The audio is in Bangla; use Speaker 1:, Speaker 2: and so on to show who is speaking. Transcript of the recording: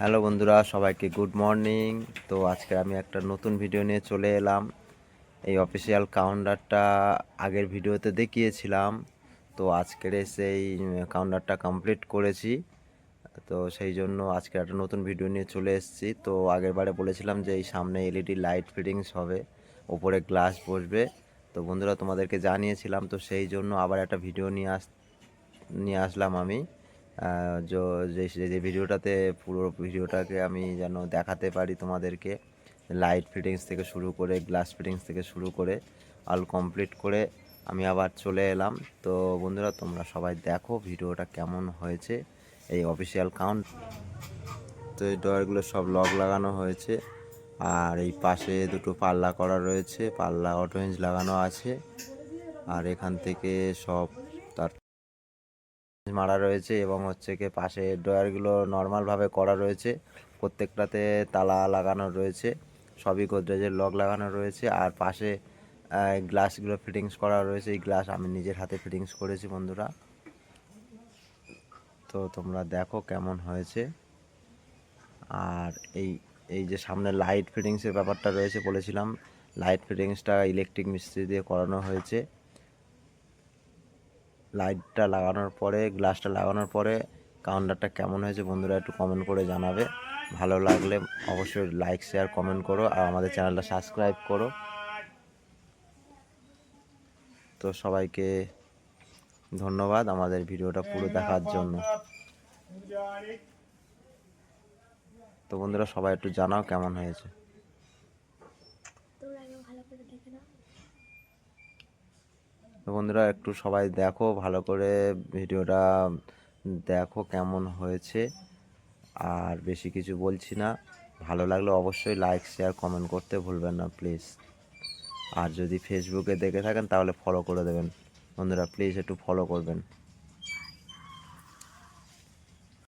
Speaker 1: হ্যালো বন্ধুরা, সবাইকে গুড মর্নিং। তো আজকে আমি একটা নতুন ভিডিও নিয়ে চলে এলাম। এই অফিসিয়াল কাউন্টারটা আগের ভিডিওতে দেখিয়েছিলাম। তো আজকের সেই কাউন্টারটা কমপ্লিট করেছি। তো সেই জন্য আজকে একটা নতুন ভিডিও নিয়ে চলে এসেছি। তো আগের বারে বলেছিলাম যে এই সামনে এলইডি লাইট ফিটিংস হবে, ওপরে গ্লাস বসবে। তো বন্ধুরা, তোমাদেরকে জানিয়েছিলাম। তো সেই জন্য আবার একটা ভিডিও নিয়ে আস, নিয়ে আসলাম আমি। যো- ভিডিওটাতে, পুরো ভিডিওটাকে আমি যেন দেখাতে পারি তোমাদেরকে লাইট ফিটিংস থেকে শুরু করে গ্লাস ফিটিংস থেকে শুরু করে অল কমপ্লিট করে আমি আবার চলে এলাম। তো বন্ধুরা, তোমরা সবাই দেখো ভিডিওটা কেমন হয়েছে এই অফিসিয়াল কাউন্ট তো এই ডয়ারগুলো সব লক লাগানো হয়েছে। আর এই পাশে দুটো পাল্লা করা রয়েছে, পাল্লা অটোয়েঞ্জ লাগানো আছে। আর এখান থেকে সব মারা রয়েছে এবং হচ্ছে কি পাশে ড্রয়ারগুলো নর্মালভাবে করা রয়েছে। প্রত্যেকটাতে তালা লাগানো রয়েছে, সবই গোদরেজের লক লাগানো রয়েছে আর পাশে গ্লাসগুলো ফিটিংস করা রয়েছে। এই গ্লাস আমি নিজের হাতে ফিটিংস করেছি বন্ধুরা। তো তোমরা দেখো কেমন হয়েছে। আর এই এই যে সামনে লাইট ফিটিংসের ব্যাপারটা রয়েছে বলেছিলাম, লাইট ফিটিংসটা ইলেকট্রিক মিস্ত্রি দিয়ে করানো হয়েছে। লাইটটা লাগানোর পরে, গ্লাসটা লাগানোর পরে কাউন্টারটা কেমন হয়েছে বন্ধুরা একটু কমেন্ট করে জানাবে। ভালো লাগলে অবশ্যই লাইক শেয়ার কমেন্ট করো আর আমাদের চ্যানেলটা সাবস্ক্রাইব করো। তো সবাইকে ধন্যবাদ আমাদের ভিডিওটা পুরো দেখার জন্য। তো বন্ধুরা সবাই একটু জানাও কেমন হয়েছে
Speaker 2: তোমরা আগে ভালো করে দেখে নাও
Speaker 1: তো বন্ধুরা একটু সবাই দেখো, ভালো করে ভিডিওটা দেখো কেমন হয়েছে। আর বেশি কিছু বলছি না। ভালো লাগলে অবশ্যই লাইক শেয়ার কমেন্ট করতে ভুলবেন না প্লিজ আর যদি ফেসবুকে দেখে থাকেন, তাহলে ফলো করে দেবেন। বন্ধুরা প্লিজ একটু ফলো করবেন।